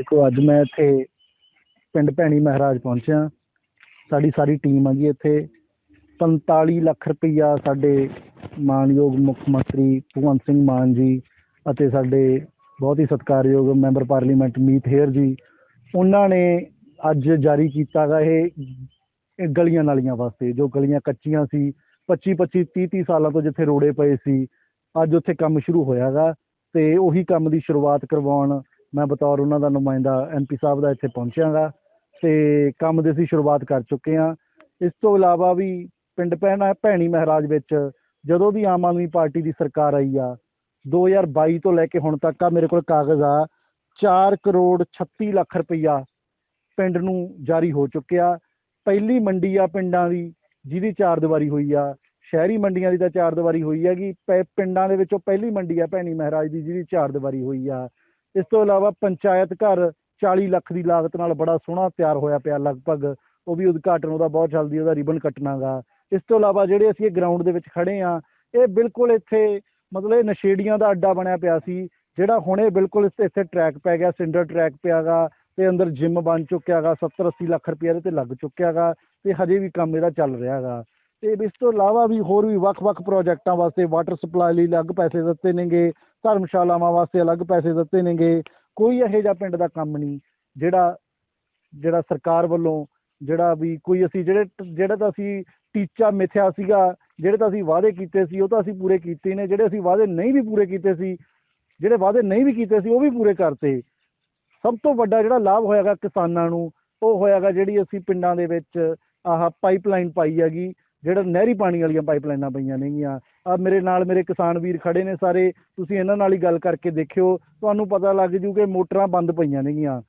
ਦੇਖੋ, ਅੱਜ ਮੈਂ ਇੱਥੇ ਪਿੰਡ ਭੈਣੀ ਮਹਾਰਾਜ ਪਹੁੰਚਿਆ। ਸਾਡੀ ਸਾਰੀ ਟੀਮ ਆ ਜੀ ਇੱਥੇ। 45 ਲੱਖ ਰੁਪਈਆ ਸਾਡੇ ਮਾਨਯੋਗ ਮੁੱਖ ਮੰਤਰੀ ਭਗਵੰਤ ਸਿੰਘ ਮਾਨ ਜੀ ਅਤੇ ਸਾਡੇ ਬਹੁਤ ਹੀ ਸਤਿਕਾਰਯੋਗ ਮੈਂਬਰ ਪਾਰਲੀਮੈਂਟ ਮੀਤ ਹੇਰ ਜੀ, ਉਹਨਾਂ ਨੇ ਅੱਜ ਜਾਰੀ ਕੀਤਾ ਗਾ ਇਹ ਇਹ ਗਲੀਆਂ ਨਾਲੀਆਂ ਵਾਸਤੇ, ਜੋ ਗਲੀਆਂ ਕੱਚੀਆਂ ਸੀ। 25 25 30 30 ਸਾਲਾਂ ਤੋਂ ਜਿੱਥੇ ਰੋੜੇ ਪਏ ਸੀ, ਅੱਜ ਉੱਥੇ ਕੰਮ ਸ਼ੁਰੂ ਹੋਇਆਗਾ ਤੇ ਉਹੀ ਕੰਮ ਦੀ ਸ਼ੁਰੂਆਤ ਕਰਵਾਉਣ ਮੈਂ ਬਤੌਰ ਉਹਨਾਂ ਦਾ ਨੁਮਾਇੰਦਾ ਐਮਪੀ ਸਾਹਿਬ ਦਾ ਇੱਥੇ ਪਹੁੰਚਿਆਗਾ ਤੇ ਕੰਮ ਦੀ ਅਸੀਂ ਸ਼ੁਰੂਆਤ ਕਰ ਚੁੱਕੇ ਹਾਂ। ਇਸ ਤੋਂ ਇਲਾਵਾ ਵੀ ਪਿੰਡ ਭੈਣਾ ਭੈਣੀ ਮਹਾਰਾਜ ਵਿੱਚ ਜਦੋਂ ਦੀ ਆਮ ਆਦਮੀ ਪਾਰਟੀ ਦੀ ਸਰਕਾਰ ਆਈ ਆ 2022 ਤੋਂ ਲੈ ਕੇ ਹੁਣ ਤੱਕ ਆ, ਮੇਰੇ ਕੋਲ ਕਾਗਜ਼ ਆ 4 ਕਰੋੜ 36 ਲੱਖ ਰੁਪਈਆ ਪਿੰਡ ਨੂੰ ਜਾਰੀ ਹੋ ਚੁੱਕਿਆ। ਪਹਿਲੀ ਮੰਡੀ ਆ ਪਿੰਡਾਂ ਦੀ, ਜਿਹਦੀ ਚਾਰ ਦੀਵਾਰੀ ਹੋਈ ਆ, ਸ਼ਹਿਰੀ ਮੰਡੀਆਂ ਦੀ ਤਾਂ ਚਾਰ ਦੀਵਾਰੀ ਹੋਈ ਹੈਗੀ ਪਿੰਡਾਂ ਦੇ ਵਿੱਚੋਂ ਪਹਿਲੀ ਮੰਡੀ ਆ ਭੈਣੀ ਮਹਾਰਾਜ ਦੀ, ਜਿਹਦੀ ਚਾਰ ਦੀਵਾਰੀ ਹੋਈ ਆ। ਇਸ ਤੋਂ ਇਲਾਵਾ ਪੰਚਾਇਤ ਘਰ 40 ਲੱਖ ਦੀ ਲਾਗਤ ਨਾਲ ਬੜਾ ਸੋਹਣਾ ਤਿਆਰ ਹੋਇਆ ਪਿਆ ਲਗਭਗ, ਉਹ ਵੀ ਉਦਘਾਟਨ ਉਹਦਾ ਬਹੁਤ ਜਲਦੀ ਉਹਦਾ ਰਿਬਨ ਕੱਟਣਾਗਾ। ਇਸ ਤੋਂ ਇਲਾਵਾ ਜਿਹੜੇ ਅਸੀਂ ਇਹ ਗਰਾਊਂਡ ਦੇ ਵਿੱਚ ਖੜੇ ਆ, ਇਹ ਬਿਲਕੁਲ ਇੱਥੇ ਮਤਲਬ ਇਹ ਨਸ਼ੇੜੀਆਂ ਦਾ ਅੱਡਾ ਬਣਿਆ ਪਿਆ ਸੀ, ਜਿਹੜਾ ਹੁਣੇ ਬਿਲਕੁਲ ਇੱਥੇ ਟਰੈਕ ਪੈ ਗਿਆ ਸਿੰਡਰ ਟਰੈਕ ਪਿਆਗਾ ਤੇ ਅੰਦਰ ਜਿਮ ਬਣ ਚੁੱਕਿਆਗਾ 70 80 ਲੱਖ ਰੁਪਏ ਇਹਦੇ ਤੇ ਲੱਗ ਚੁੱਕਿਆਗਾ ਤੇ ਹਜੇ ਵੀ ਕੰਮ ਇਹਦਾ ਚੱਲ ਰਿਹਾਗਾ। ਤੇ ਇਸ ਤੋਂ ਇਲਾਵਾ ਵੀ ਹੋਰ ਵੀ ਵੱਖ-ਵੱਖ ਪ੍ਰੋਜੈਕਟਾਂ ਵਾਸਤੇ ਵਾਟਰ ਸਪਲਾਈ ਲਈ ਅਲੱਗ ਪੈਸੇ ਦਿੱਤੇ ਨੇਗੇ ਧਰਮਸ਼ਾਲਾਵਾਂ ਵਾਸਤੇ ਅਲੱਗ ਪੈਸੇ ਦਿੱਤੇ ਨੇਗੇ। ਕੋਈ ਇਹੋ ਜਿਹਾ ਪਿੰਡ ਦਾ ਕੰਮ ਨਹੀਂ, ਜਿਹੜਾ ਜਿਹੜਾ ਸਰਕਾਰ ਵੱਲੋਂ, ਜਿਹੜਾ ਵੀ ਕੋਈ ਅਸੀਂ ਜਿਹੜੇ, ਜਿਹੜਾ ਤਾਂ ਅਸੀਂ ਟੀਚਾ ਮਿਥਿਆ ਸੀਗਾ, ਜਿਹੜੇ ਤਾਂ ਅਸੀਂ ਵਾਅਦੇ ਕੀਤੇ ਸੀ, ਉਹ ਤਾਂ ਅਸੀਂ ਪੂਰੇ ਕੀਤੇ ਨੇ। ਜਿਹੜੇ ਅਸੀਂ ਵਾਅਦੇ ਨਹੀਂ ਵੀ ਪੂਰੇ ਕੀਤੇ ਸੀ, ਜਿਹੜੇ ਵਾਅਦੇ ਨਹੀਂ ਵੀ ਕੀਤੇ ਸੀ, ਉਹ ਵੀ ਪੂਰੇ ਕਰਤੇ। ਸਭ ਤੋਂ ਵੱਡਾ ਜਿਹੜਾ ਲਾਭ ਹੋਇਆਗਾ ਕਿਸਾਨਾਂ ਨੂੰ, ਉਹ ਹੋਇਆਗਾ ਜਿਹੜੀ ਅਸੀਂ ਪਿੰਡਾਂ ਦੇ ਵਿੱਚ ਆਹ ਪਾਈਪਲਾਈਨ ਪਾਈ ਹੈਗੀ। ਜਿਹੜਾ ਨਹਿਰੀ ਪਾਣੀ ਵਾਲੀਆਂ ਪਾਈਪਲਾਈਨਾਂ ਪਈਆਂ ਨੇਗੀਆਂ। ਆ ਮੇਰੇ ਨਾਲ ਮੇਰੇ ਕਿਸਾਨ ਵੀਰ ਖੜੇ ਨੇ ਸਾਰੇ, ਤੁਸੀਂ ਇਹਨਾਂ ਨਾਲ ਹੀ ਗੱਲ ਕਰਕੇ ਦੇਖਿਓ। ਤੁਹਾਨੂੰ ਪਤਾ ਲੱਗ ਜੂ ਕਿ ਮੋਟਰਾਂ ਬੰਦ ਪਈਆਂ ਨੇਗੀਆਂ।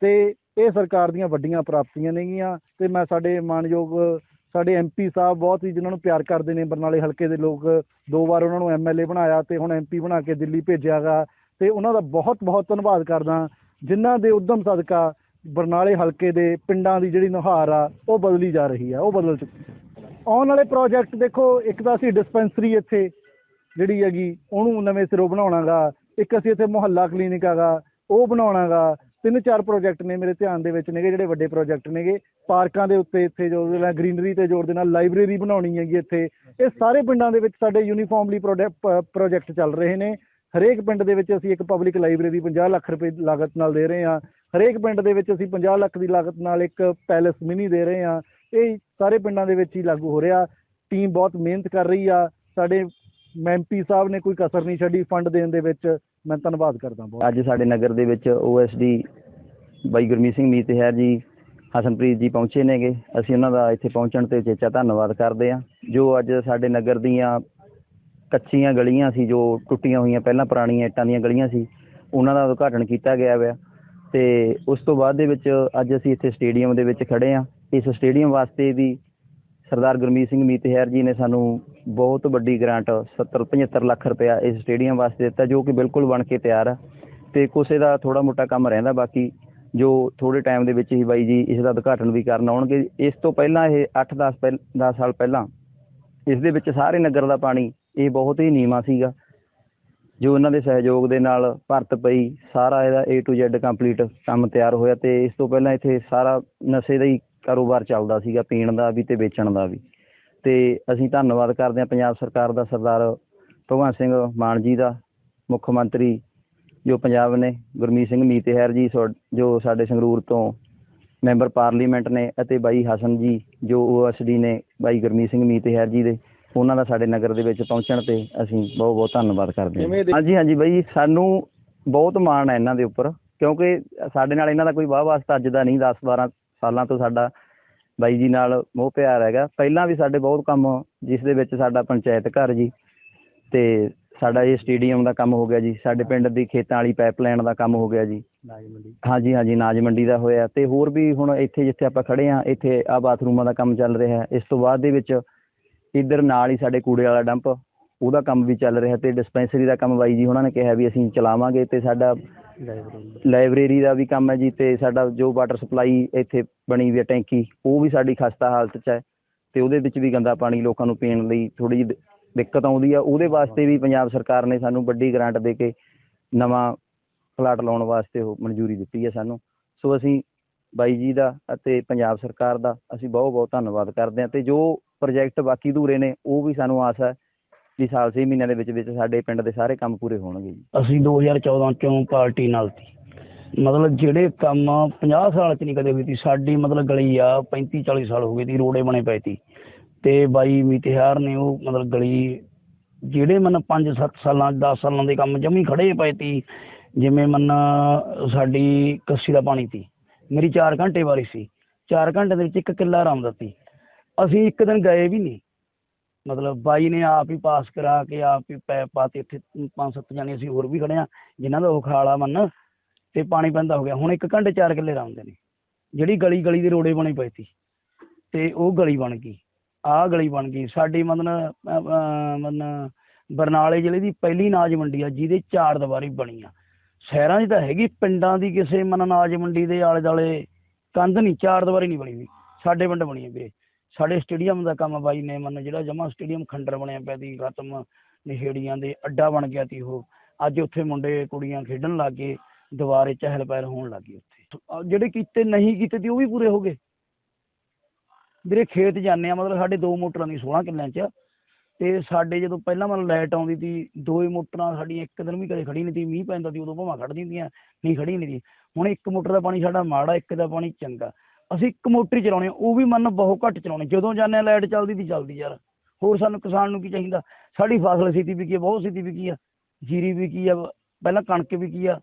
ਤੇ ਇਹ ਸਰਕਾਰ ਦੀਆਂ ਵੱਡੀਆਂ ਪ੍ਰਾਪਤੀਆਂ ਨੇਗੀਆਂ ਤੇ ਮੈਂ ਸਾਡੇ ਮਾਨਯੋਗ, ਸਾਡੇ ਐਮਪੀ ਸਾਹਿਬ ਬਹੁਤ ਹੀ ਜਿਨ੍ਹਾਂ ਨੂੰ ਪਿਆਰ ਕਰਦੇ ਨੇ, ਬਰਨਾਲੇ ਹਲਕੇ ਦੇ ਲੋਕ ਦੋ ਵਾਰ ਉਹਨਾਂ ਨੂੰ ਐਮਐਲਏ ਬਣਾਇਆ ਤੇ ਹੁਣ ਐਮਪੀ ਬਣਾ ਕੇ ਦਿੱਲੀ ਭੇਜਿਆਗਾ। ਤੇ ਉਹਨਾਂ ਦਾ ਬਹੁਤ ਬਹੁਤ ਧੰਨਵਾਦ ਕਰਦਾ। ਜਿਨ੍ਹਾਂ ਦੇ ਉਦਮ ਸਦਕਾ ਬਰਨਾਲੇ ਹਲਕੇ ਦੇ ਪਿੰਡਾਂ ਦੀ ਜਿਹੜੀ ਨੁਹਾਰ ਆ, ਉਹ ਬਦਲੀ ਜਾ ਰਹੀ ਆ, ਉਹ ਬਦਲ ਚੁੱਕੀ ਆਉਣ ਵਾਲੇ ਪ੍ਰੋਜੈਕਟ ਦੇਖੋ, ਇੱਕ ਤਾਂ ਅਸੀਂ ਡਿਸਪੈਂਸਰੀ ਇੱਥੇ ਜਿਹੜੀ ਹੈਗੀ, ਉਹਨੂੰ ਨਵੇਂ ਸਿਰੋਂ ਬਣਾਉਣਾਗਾ। ਇੱਕ ਅਸੀਂ ਇੱਥੇ ਮੁਹੱਲਾ ਕਲੀਨਿਕ ਹੈਗਾ, ਉਹ ਬਣਾਉਣਾਗਾ। ਤਿੰਨ ਚਾਰ ਪ੍ਰੋਜੈਕਟ ਨੇ ਮੇਰੇ ਧਿਆਨ ਦੇ ਵਿੱਚ ਨੇਗੇ, ਜਿਹੜੇ ਵੱਡੇ ਪ੍ਰੋਜੈਕਟ ਨੇਗੇ। ਪਾਰਕਾਂ ਦੇ ਉੱਤੇ ਇੱਥੇ ਜੋ ਗ੍ਰੀਨਰੀ ਤੇ ਜ਼ੋਰ ਦੇ ਨਾਲ ਲਾਇਬ੍ਰੇਰੀ ਬਣਾਉਣੀ ਹੈਗੀ ਇੱਥੇ। ਇਹ ਸਾਰੇ ਪਿੰਡਾਂ ਦੇ ਵਿੱਚ ਸਾਡੇ ਯੂਨੀਫਾਰਮਲੀ ਪ੍ਰੋਜੈਕਟ ਚੱਲ ਰਹੇ ਨੇ। ਹਰੇਕ ਪਿੰਡ ਦੇ ਵਿੱਚ ਅਸੀਂ ਇੱਕ ਪਬਲਿਕ ਲਾਇਬ੍ਰੇਰੀ 50 ਲੱਖ ਰੁਪਏ ਲਾਗਤ ਨਾਲ ਦੇ ਰਹੇ ਹਾਂ। ਹਰੇਕ ਪਿੰਡ ਦੇ ਵਿੱਚ ਅਸੀਂ 50 ਲੱਖ ਦੀ ਲਾਗਤ ਨਾਲ ਇੱਕ ਪੈਲਸ ਮਿਨੀ ਦੇ ਰਹੇ ਹਾਂ। ਇਹ ਸਾਰੇ ਪਿੰਡਾਂ ਦੇ ਵਿੱਚ ਹੀ ਲਾਗੂ ਹੋ ਰਿਹਾ। ਟੀਮ ਬਹੁਤ ਮਿਹਨਤ ਕਰ ਰਹੀ ਆ। ਸਾਡੇ ਐਮਪੀ ਸਾਹਿਬ ਨੇ ਕੋਈ ਕਸਰ ਨਹੀਂ ਛੱਡੀ ਫੰਡ ਦੇਣ ਦੇ ਵਿੱਚ। ਮੈਂ ਧੰਨਵਾਦ ਕਰਦਾ ਬਹੁਤ। ਅੱਜ ਸਾਡੇ ਨਗਰ ਦੇ ਵਿੱਚ ਓਐਸਡੀ ਬਾਈ ਗੁਰਮੀਤ ਸਿੰਘ ਮੀਤਹਿਰ ਜੀ, ਹਸਨਪ੍ਰੀਤ ਜੀ ਪਹੁੰਚੇ ਨੇਗੇ। ਅਸੀਂ ਉਹਨਾਂ ਦਾ ਇੱਥੇ ਪਹੁੰਚਣ ਤੇ ਚੇਚਾ ਧੰਨਵਾਦ ਕਰਦੇ ਹਾਂ। ਜੋ ਅੱਜ ਸਾਡੇ ਨਗਰ ਦੀਆਂ ਕੱਚੀਆਂ ਗਲੀਆਂ ਸੀ, ਜੋ ਟੁੱਟੀਆਂ ਹੋਈਆਂ, ਪਹਿਲਾਂ ਪੁਰਾਣੀਆਂ ਇੱਟਾਂ ਦੀਆਂ ਗਲੀਆਂ ਸੀ, ਉਹਨਾਂ ਦਾ ਉਦਘਾਟਨ ਕੀਤਾ ਗਿਆ ਹੋਇਆ ਤੇ ਉਸ ਤੋਂ ਬਾਅਦ ਦੇ ਵਿੱਚ ਅੱਜ ਅਸੀਂ ਇੱਥੇ ਸਟੇਡੀਅਮ ਦੇ ਵਿੱਚ ਖੜੇ ਹਾਂ। ਇਸ ਸਟੇਡੀਅਮ ਵਾਸਤੇ ਵੀ ਸਰਦਾਰ ਗੁਰਮੀਤ ਸਿੰਘ ਮੀਤਹਿਰ ਜੀ ਨੇ ਸਾਨੂੰ ਬਹੁਤ ਵੱਡੀ ਗ੍ਰਾਂਟ 70 75 ਲੱਖ ਰੁਪਇਆ ਇਸ ਸਟੇਡੀਅਮ ਵਾਸਤੇ ਦਿੱਤਾ, ਜੋ ਕਿ ਬਿਲਕੁਲ ਬਣ ਕੇ ਤਿਆਰ ਆ। ਤੇ ਕੁਛ ਦਾ ਥੋੜਾ ਮੋਟਾ ਕੰਮ ਰਹਿੰਦਾ ਬਾਕੀ, ਜੋ ਥੋੜੇ ਟਾਈਮ ਦੇ ਵਿੱਚ ਹੀ ਬਾਈ ਜੀ ਇਸ ਦਾ ਉਦਘਾਟਨ ਵੀ ਕਰਨ ਆਉਣਗੇ। ਇਸ ਤੋਂ ਪਹਿਲਾਂ ਇਹ 8-10 ਪਹਿਲ 10 ਸਾਲ ਪਹਿਲਾਂ ਇਸ ਦੇ ਵਿੱਚ ਸਾਰੇ ਨਗਰ ਦਾ ਪਾਣੀ, ਇਹ ਬਹੁਤ ਹੀ ਨੀਵਾਂ ਸੀਗਾ, ਜੋ ਉਹਨਾਂ ਦੇ ਸਹਿਯੋਗ ਦੇ ਨਾਲ ਭਰਤ ਪਈ, ਸਾਰਾ ਇਹਦਾ A to Z ਕੰਪਲੀਟ ਕੰਮ ਤਿਆਰ ਹੋਇਆ ਤੇ ਇਸ ਤੋਂ ਪਹਿਲਾਂ ਇੱਥੇ ਸਾਰਾ ਨਸ਼ੇ ਦਾ ਹੀ ਕਾਰੋਬਾਰ ਚੱਲਦਾ ਸੀਗਾ ਪੀਣ ਦਾ ਵੀ ਤੇ ਵੇਚਣ ਦਾ ਵੀ। ਤੇ ਅਸੀਂ ਧੰਨਵਾਦ ਕਰਦੇ ਹਾਂ ਪੰਜਾਬ ਸਰਕਾਰ ਦਾ ਸਰਦਾਰ ਭਗਵੰਤ ਸਿੰਘ ਮਾਨ ਜੀ ਦਾ ਮੁੱਖ ਮੰਤਰੀ ਜੋ ਪੰਜਾਬ ਨੇ ਗੁਰਮੀਤ ਸਿੰਘ ਮੀਤਹਿਰ ਜੀ ਜੋ ਸਾਡੇ ਸੰਗਰੂਰ ਤੋਂ ਮੈਂਬਰ ਪਾਰਲੀਮੈਂਟ ਨੇ ਅਤੇ ਬਾਈ ਹਸਨ ਜੀ ਜੋ ਓਐਸਡੀ ਨੇ ਬਾਈ ਗੁਰਮੀਤ ਸਿੰਘ ਮੀਤਹਿਰ ਜੀ ਦੇ ਉਹਨਾਂ ਦਾ ਸਾਡੇ ਨਗਰ ਦੇ ਵਿੱਚ ਪਹੁੰਚਣ ਤੇ ਅਸੀਂ ਬਹੁਤ ਬਹੁਤ ਧੰਨਵਾਦ ਕਰਦੇ ਹਾਂ। ਹਾਂਜੀ ਹਾਂਜੀ ਬਾਈ ਸਾਨੂੰ ਬਹੁਤ ਮਾਣ ਹੈ ਇਹਨਾਂ ਦੇ ਉੱਪਰ ਕਿਉਂਕਿ ਸਾਡੇ ਨਾਲ ਇਹਨਾਂ ਦਾ ਕੋਈ ਵਾਹ ਵਾਸਤਾ ਅੱਜ ਦਾ ਨਹੀਂ 10 12 ਸਾਲਾਂ ਤੋਂ ਸਾਡਾ ਬਾਈ ਜੀ ਨਾਲ ਮੋਹ ਪਿਆਰ ਹੈਗਾ। ਪਹਿਲਾਂ ਵੀ ਸਾਡੇ ਬਹੁਤ ਕੰਮ ਜਿਸ ਦੇ ਵਿੱਚ ਸਾਡਾ ਪੰਚਾਇਤ ਘਰ ਜੀ ਤੇ ਸਾਡਾ ਇਹ ਸਟੇਡੀਅਮ ਦਾ ਕੰਮ ਹੋ ਗਿਆ ਜੀ। ਸਾਡੇ ਪਿੰਡ ਦੀ ਖੇਤਾਂ ਵਾਲੀ ਪਾਈਪਲਾਈਨ ਦਾ ਕੰਮ ਹੋ ਗਿਆ ਜੀ। ਹਾਂਜੀ ਹਾਂਜੀ ਨਾਜ ਮੰਡੀ ਦਾ ਹੋਇਆ ਤੇ ਹੋਰ ਵੀ ਹੁਣ ਇੱਥੇ ਜਿੱਥੇ ਆਪਾਂ ਖੜੇ ਆ ਇੱਥੇ ਆ ਬਾਥਰੂਮਾਂ ਦਾ ਕੰਮ ਚੱਲ ਰਿਹਾ। ਇਸ ਤੋਂ ਬਾਅਦ ਦੇ ਵਿੱਚ ਇੱਧਰ ਨਾਲ ਹੀ ਸਾਡੇ ਕੂੜੇ ਵਾਲਾ ਡੰਪ ਉਹਦਾ ਕੰਮ ਵੀ ਚੱਲ ਰਿਹਾ ਤੇ ਡਿਸਪੈਂਸਰੀ ਦਾ ਕੰਮ ਬਾਈ ਜੀ ਉਹਨਾਂ ਨੇ ਕਿਹਾ ਵੀ ਅਸੀਂ ਚਲਾਵਾਂਗੇ ਤੇ ਸਾਡਾ ਲਾਇਬ੍ਰੇਰੀ ਦਾ ਵੀ ਕੰਮ ਹੈ ਜੀ ਤੇ ਸਾਡਾ ਜੋ ਵਾਟਰ ਸਪਲਾਈ ਇੱਥੇ ਬਣੀ ਹੋਈ ਹੈ ਟੈਂਕੀ, ਉਹ ਵੀ ਸਾਡੀ ਖਸਤਾ ਹਾਲਤ 'ਚ ਹੈ ਤੇ ਉਹਦੇ ਵਿੱਚ ਵੀ ਗੰਦਾ ਪਾਣੀ ਲੋਕਾਂ ਨੂੰ ਪੀਣ ਲਈ ਥੋੜੀ ਜਿਹੀ ਦਿੱਕਤ ਆਉਂਦੀ ਆ। ਉਹਦੇ ਵਾਸਤੇ ਵੀ ਪੰਜਾਬ ਸਰਕਾਰ ਨੇ ਸਾਨੂੰ ਵੱਡੀ ਗ੍ਰਾਂਟ ਦੇ ਕੇ ਨਵਾਂ ਪਲਾਟ ਲਾਉਣ ਵਾਸਤੇ ਉਹ ਮਨਜ਼ੂਰੀ ਦਿੱਤੀ ਹੈ ਸਾਨੂੰ। ਸੋ ਅਸੀਂ ਬਾਈ ਜੀ ਦਾ ਅਤੇ ਪੰਜਾਬ ਸਰਕਾਰ ਦਾ ਅਸੀਂ ਬਹੁਤ ਬਹੁਤ ਧੰਨਵਾਦ ਕਰਦੇ ਹਾਂ ਤੇ ਜੋ ਪ੍ਰੋਜੈਕਟ ਬਾਕੀ ਅਧੂਰੇ ਨੇ ਉਹ ਵੀ ਸਾਨੂੰ ਆਸ ਹੈ ਕਿ ਸਾਲ 6 ਮਹੀਨਿਆਂ ਦੇ ਵਿੱਚ ਵਿੱਚ ਸਾਡੇ ਪਿੰਡ ਦੇ ਸਾਰੇ ਕੰਮ ਪੂਰੇ ਹੋਣਗੇ ਜੀ। ਅਸੀਂ 2014 ਚੋਂ ਪਾਰਟੀ ਨਾਲ ਸੀ। ਮਤਲਬ ਜਿਹੜੇ ਕੰਮ 50 ਸਾਲ ਚ ਨਹੀਂ ਕਦੇ ਹੋਈ ਸੀ, ਸਾਡੀ ਮਤਲਬ ਗਲੀ ਆ 35 40 ਸਾਲ ਹੋ ਗਏ ਸੀ, ਰੋੜੇ ਬਣੇ ਪਏ ਸੀ। ਤੇ ਬਾਈ ਮੀਤਿਹਾਰ ਨੇ, ਉਹ ਮਤਲਬ ਗਲੀ ਜਿਹੜੇ ਮਨ 5 7 ਸਾਲਾਂ 10 ਸਾਲਾਂ ਦੇ ਕੰਮ ਜਮੀ ਖੜੇ ਪਏ ਸੀ, ਜਿਵੇਂ ਮਨ ਸਾਡੀ ਕੱਸੀ ਦਾ ਪਾਣੀ ਸੀ। ਮੇਰੀ 4 ਘੰਟੇ ਵਾਰੀ ਸੀ। 4 ਘੰਟੇ ਦੇ ਵਿੱਚ ਇੱਕ ਕਿੱਲਾ ਆਰਾਮ ਦਿੱਤੀ ਅਸੀਂ ਇੱਕ ਦਿਨ ਗਏ ਵੀ ਨਹੀਂ। ਮਤਲਬ ਬਾਈ ਨੇ ਆਪ ਹੀ ਪਾਸ ਕਰਾ ਕੇ ਆਪ ਹੀ ਪੈਪ ਪਾਤੇ, ਇੱਥੇ ਪੰਜ ਸੱਤ ਜਾਣੇ ਅਸੀਂ ਹੋਰ ਵੀ ਖੜੇ ਆ ਜਿਨ੍ਹਾਂ ਦਾ ਉਹ ਖਾਲਾ ਮੰਨ ਤੇ ਪਾਣੀ ਪੈਂਦਾ ਹੋ ਗਿਆ। ਹੁਣ ਇੱਕ ਘੰਟੇ ਚਾਰ ਕਿੱਲੇ ਰਾਉਂਦੇ ਨੇ, ਜਿਹੜੀ ਗਲੀ ਗਲੀ ਦੇ ਰੋੜੇ ਬਣੇ ਪਏ ਸੀ ਤੇ ਉਹ ਗਲੀ ਬਣ ਗਈ, ਆਹ ਗਲੀ ਬਣ ਗਈ। ਸਾਡੀ ਮਤਲਬ ਮਤਲਬ ਬਰਨਾਲੇ ਜ਼ਿਲ੍ਹੇ ਦੀ ਪਹਿਲੀ ਨਾਜ ਮੰਡੀ ਆ, ਜਿਹਦੇ ਚਾਰ ਦੀਵਾਰੀ ਬਣੀ ਆ ਸ਼ਹਿਰਾਂ 'ਚ ਤਾਂ ਹੈਗੀ, ਪਿੰਡਾਂ ਦੀ ਕਿਸੇ ਮਨ ਨਾਜ ਮੰਡੀ ਦੇ ਆਲੇ ਦੁਆਲੇ ਕੰਧ ਨਹੀਂ, ਚਾਰ ਦੀਵਾਰੀ ਨਹੀਂ ਬਣੀ ਵੀ ਸਾਡੇ ਪਿੰਡ ਬਣੀ ਹੈ ਵੀਰੇ ਸਾਡੇ ਸਟੇਡੀਅਮ ਦਾ ਕੰਮ ਬਾਈ ਨੇ ਮਨ ਜਿਹੜਾ ਜਮਾ ਸਟੇਡੀਅਮ ਖੰਡਰ ਬਣਿਆ ਪਿਆ ਸੀ ਖਤਮ ਨਸ਼ੇੜੀਆਂ ਦੇ ਅੱਡਾ ਬਣ ਗਿਆ ਸੀ ਉਹ। ਅੱਜ ਉੱਥੇ ਮੁੰਡੇ ਕੁੜੀਆਂ ਖੇਡਣ ਲੱਗ ਗਏ ਦੁਬਾਰੇ ਚਹਿਲ ਪਹਿਲ ਹੋਣ ਲੱਗ ਗਈ ਉੱਥੇ। ਜਿਹੜੇ ਕੀਤੇ ਨਹੀਂ ਕੀਤੇ ਤੇ ਉਹ ਵੀ ਪੂਰੇ ਹੋ ਗਏ। ਵੀਰੇ ਖੇਤ ਜਾਂਦੇ ਆ, ਮਤਲਬ ਸਾਡੇ ਦੋ ਮੋਟਰਾਂ ਦੀ 16 ਕਿੱਲਿਆਂ 'ਚ, ਤੇ ਸਾਡੇ ਜਦੋਂ ਪਹਿਲਾਂ ਮਤਲਬ ਲਾਈਟ ਆਉਂਦੀ ਸੀ, ਦੋ ਹੀ ਮੋਟਰਾਂ ਸਾਡੀਆਂ ਇੱਕ ਦਿਨ ਵੀ ਕਦੇ ਖੜੀ ਨਹੀਂ ਸੀ, ਮੀਂਹ ਪੈਂਦਾ ਸੀ ਉਦੋਂ ਭਾਵਾਂ ਖੜ ਹੁੰਦੀਆਂ ਨਹੀਂ ਖੜੀ ਨਹੀਂ ਸੀ। ਹੁਣ ਇੱਕ ਮੋਟਰ ਦਾ ਪਾਣੀ ਸਾਡਾ ਮਾੜਾ, ਇੱਕ ਦਾ ਪਾਣੀ ਚੰਗਾ। ਅਸੀਂ ਇੱਕ ਮੋਟਰ ਹੀ ਚਲਾਉਣੇ ਆ, ਉਹ ਵੀ ਮੰਨ ਬਹੁਤ ਘੱਟ ਚਲਾਉਣੇ ਜਦੋਂ ਜਾਂਦੇ ਆ ਲਾਈਟ ਚੱਲਦੀ ਦੀ ਚੱਲਦੀ ਯਾਰ। ਹੋਰ ਸਾਨੂੰ ਕਿਸਾਨ ਨੂੰ ਕੀ ਚਾਹੀਦਾ? ਸਾਡੀ ਫਸਲ ਛੇਤੀ ਵਿਕੀ ਆ ਬਹੁਤ ਛੇਤੀ ਵਿਕੀ ਆ। ਜੀਰੀ ਵਿਕੀ ਆ ਪਹਿਲਾਂ ਕਣਕ ਵਿਕੀ ਆ।